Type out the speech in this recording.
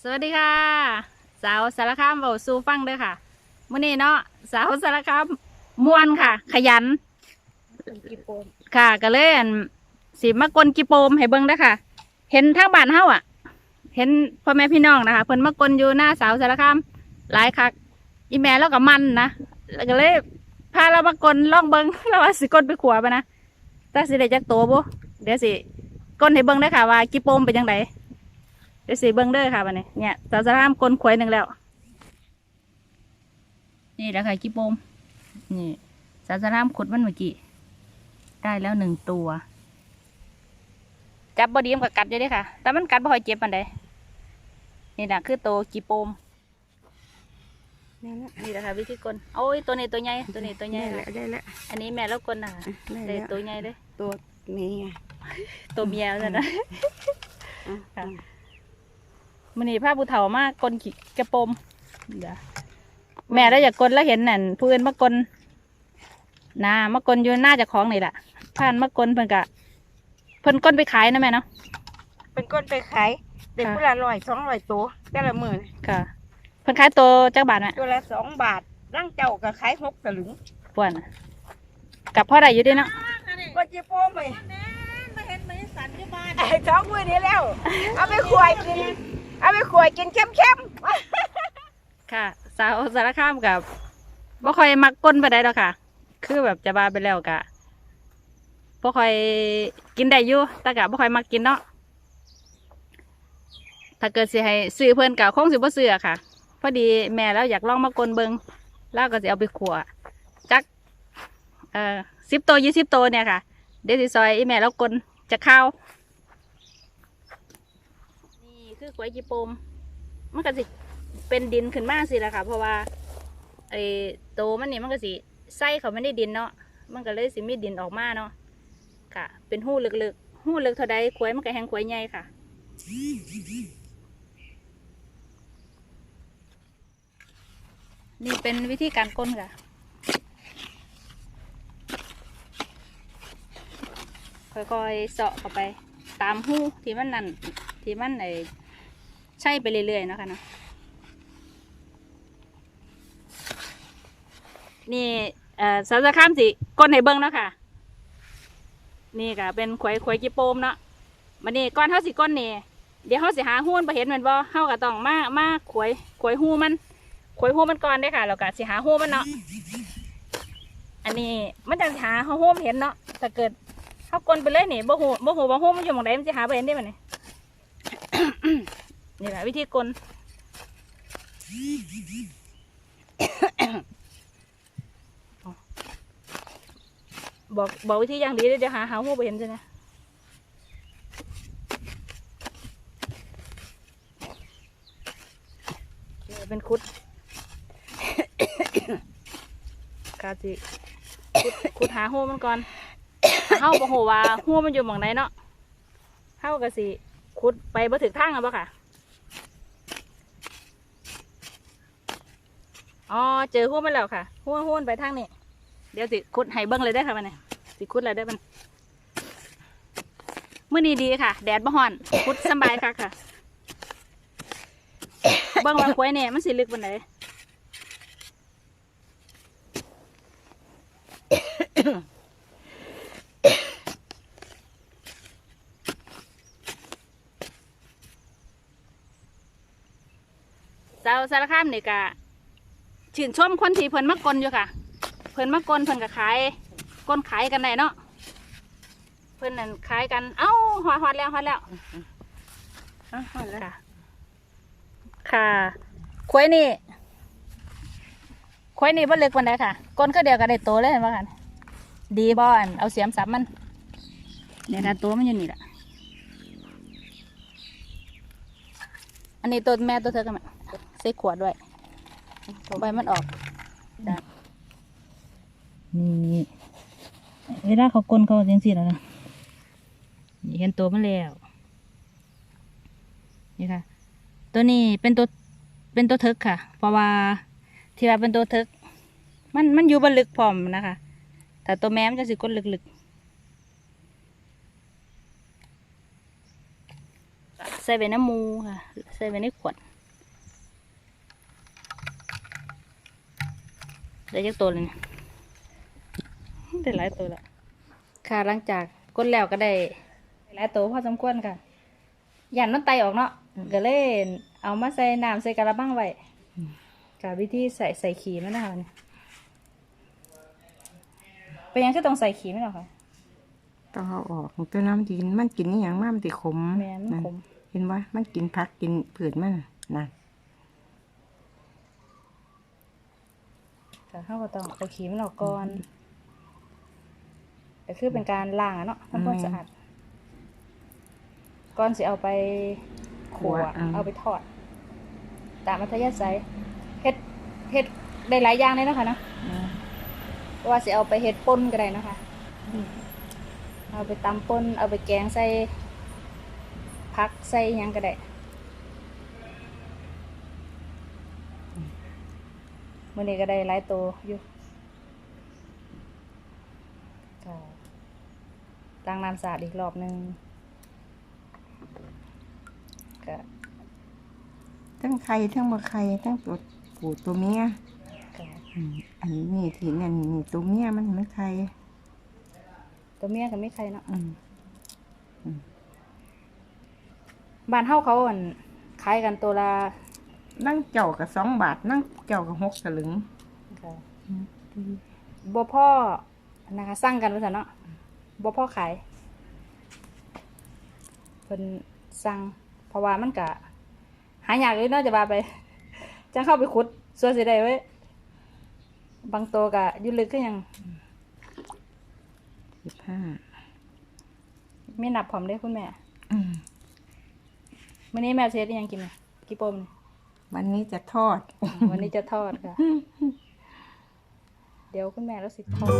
สวัสดีค่ะ สาวสารคามเบาสู่ฟังเด้อค่ะมื่อนี้เนาะสาวสารคามม่วนค่ะ ขยันกี่โปมค่ะก็เลยอั่นสีมากลกีโปมให้เบิ่งเด้อค่ะ เห็นทางบ้านเฮาอะ เห็นพ่อแม่พี่น้องนะคะเพิ่นมากลอยู่หน้าสาวสารคามหลายคักอีแม่เราก็มันนะแล้วก็เลยพาเรามากลลองเบิ่งเราว่าสิกลไปขัวปะนะแต่สิได้จักโตบ่เดี๋ยวสิกลให้เบิ่งได้อค่ะว่ากีโปมเป็นจังได เดี๋ยวสิเบิ่งเด้อค่ะบัดนี้เนี่ยสาวสารคามกลขวยหนึ่งแล้ว นี่แหละค่ะกีโปมนี่สาวสารคามขุดมันเมื่อกี้ได้แล้วหนึ่งตัว จับบอดีมนกับกัดอยู่เด้อค่ะ แต่มันกัดบ่ค่อยเจ็บปานใดนี่แหละคือตัวกีโปมนั่นแหละนี่แหละค่ะวิธีกลโอ้ยตัวนี้ตัวใหญ่ตัวนี้ตัวใหญ่ได้ค่ะแล้วได้แล้วอันนี้แม่แล้วกลนะคะได้ได้แล้วตัวใหญ่เลยตัวนี้ไงตัวเมียแล้วนะอะค่ะ มันนี่ผ้าผู้เฒ่ามากกลขี่กระโปมเดี๋ยวแม่แล้วอยากกลแล้วเห็นนั่นผู้อื่นมากลนามากลอยู่หน้าเจากของนี่แหละผ่านมากลเพิ่นกะเพิ่นกลไปขายนะแม่เนาะเป็นก้นไปขายเด็กค่ะคนละร้อยสองร้อยตัวแต่ละหมื่นค่ะ เพิ่นขายตัวจักบาทแม่ตัวละสองบาทร่างเจ้าก็ขายหกสลึงป่วนน่ะกับพ่อได้อยู่เด้วยเนาะก็จีโป้ไปไม่เห็นไม่สันที่บ้านไอ้สองมือนี้แล้ว เอาไปขวายกิน เอาไปขวยกินเข้มเข้มค่ะ สาวสารคามกับบ่ค่อยมักก้นไปได้ดอกค่ะ คือแบบจะบาไปแล้วกะบ่ค่อยกินได้อยู่แต่กะบ่ค่อยมักกินเนาะถ้าเกิดสิให้ซื้อเพิ่นกะคงสิบ่ซื้อค่ะ พอดีแม่แล้วอยากลองมากลเบิงแล้วก็สิเอาไปขัวจักเอ่อสิบโตยี่สิบโตวเนี่ยค่ะ เดี๋ยวสิซอยอีแม่แล้วกลจะเข้าว คือก๋วยจีปมมันก็สิเป็นดินขึ้นมาสิละค่ะ เพราะว่าไอ้โตมันนี่มันก็สิไส้เขาไม่ได้ดินเนาะมันก็เลยสิมีดินออกมาเนาะค่ะ เป็นหู้ลึกๆหู้ลึกเท่าใดขวยมันก็แห้งขวยใหญ่ค่ะนี่เป็นวิธีการก้นค่ะ ค่อยๆเสาะเข้าไป ตามหู้ที่มันนั่นที่มันไอ ใช่ไปเรื่อยๆเนาะคะเนาะนี่เอ่อสาวจะข้ามสิก้นให้เบิ้งเนาะค่ะ นี่ก็เป็นขวยขวยกีโปมเนาะมันนี่ก้อนเท่าสิก้นนี่เดี๋ยวเขาสิหาหูนไปเห็นแมันบ่เฮาก็ต้องมามาขวยขวยหูมันขวยหูมันก่อนได้ค่ะแล้วก็สิหาหูมันเนาะอันนี้มันจะหาหูมันเห็นเนาะถ้าเกิดเขากลนไปเลยนี่บ่หูบ่หูบ่หูมันอยู่หมองใดมันจะหาไปเห็นได้ไหมันนี่ นี่แหละวิธีกลบอกบอกวิธีอย่างดีเลยเดี๋ยวหาหาหูไปเห็นใช่ไหมนี่เป็นคุดกาจิคุดคุดหาหูมันก่อนเฮาบ่ฮู้ว่าหัวมันอยู่หม่องไหนเนาะเฮาก็สิขุดไปบ่ถึงทางอะบ่ค่ะ อ๋อเจอหัวมันแล้วค่ะหัวหัวมันไปทางนี้เดี๋ยวสิขุดให้เบิ่งเลยได้ค่ะมันนี่สิขุดเลยได้มันมื้อนี้ดีค่ะ แดดบ่ฮ้อนขุดสบายค่ะค่ะเบิ่งว่าควยเนี่ยมันสิลึกปานใดสาสารคามนี่กะ ชื่นชมคนที่เพิ่นมากลอยู่ค่ะ เพิ่นมากลเพิ่นก็ขายกลขายกันได้เนาะเพิ่นนั่นขายกัน เอ้าหอดหอดแล้วหอดแล้วอะเอาละค่ะค่ะควายนี่ควายนี่บ่เล็กวันใดค่ะกลก็เดียวกันได้โตเลยเห็นไหมคะดีบ่อันเอาเสียมสับมันเนี่ยค่ะตัวมันอยู่นี่แหละอันนี้ตัวแม่ตัวเธอกันไหมใส่ขวดด้วย ใบมันออกจ้ะนี่เวลาเขากลนเขาจังสิแล้วนะนี่เห็นตัวมันแล้ว นี่ค่ะ ตัวนี้เป็นตัวเป็นตัวเทิกค่ะ เพราะว่าที่ว่าเป็นตัวเทิกมันมันอยู่บนลึกพร้อมนะคะแต่ตัวแม่มันจะสิก้นลึกๆใส่ไว้น้ำมูค่ะ ใส่ไว้ในขวด ได้ยักตัวเลยเนี่ยได้หลายตัวละค่ะหลังจากกดแล้วก็ได้หลายตัวพอสมควรค่ะยันมันไตออกเนาะก็เลยเอามาใส่น้ำใส่กระบังไว้กับวิธีใส่ใส่ขีมันนะคะเนี่ยเป็นยังก็ต้องใส่ขีมันหรอคะต้องเอาออกตัวน้ำกินมันกินนี่อย่างมากมันติขมแม่นมันขมเห็นว่ามันกินผักกินผืนมันนะ ค่ะเขาก็ต้องเอาขีมันออกก่อนก็คือเป็นการล้างอะเนาะทำความสะอาดก่อนสิเอาไปขัวเอาไปทอด ตามมัธยศัยเฮ็ดเฮ็ดได้หลายอย่างเลยเนาะคะเนาะอืมว่าสิเอาไปเฮ็ดป่นก็ได้เนาะคะ เอาไปตำป่นเอาไปแกงใส่ผักใส่หยังก็ได้ มื้อนี้ก็ได้หลายตัวอยู่ก็ล้างน้ำสะอาดอีกรอบหนึงก็ทั้งไข่ทั้งบะไข่ทั้งตัวปูตัวเมียก็อืมอันนี้ที่นั่นนี่ตัวเมียมันไม่ไข่ตัวเมียก็ไม่ใครเนาะอืมบ้านเฮาเขาอั่นขายกันตัวละ นั่งเจ้ากับสองบาท นั่งเจ้ากับหกสลึงบ่พ่อนะคะสั่งกันว่าซั่นเนาะบ่พ่อขายเพิ่นสั่งเพราะว่ามันก็หายากเลยเนาะจะว่าไปจะเข้าไปขุดส่วนสิได้ไว้บางตัวก็อยู่ลึกคือหยังสิบห้ามีนับพร้อมเด้คุณแม่อืมมื้อนี้แม่สิเฮ็ดอิหยังกินน่ะกี่ปมนี่ วันนี้จะทอดอืมวันนี้จะทอดค่ะ เดี๋ยวคุณแม่แล้วสิทอด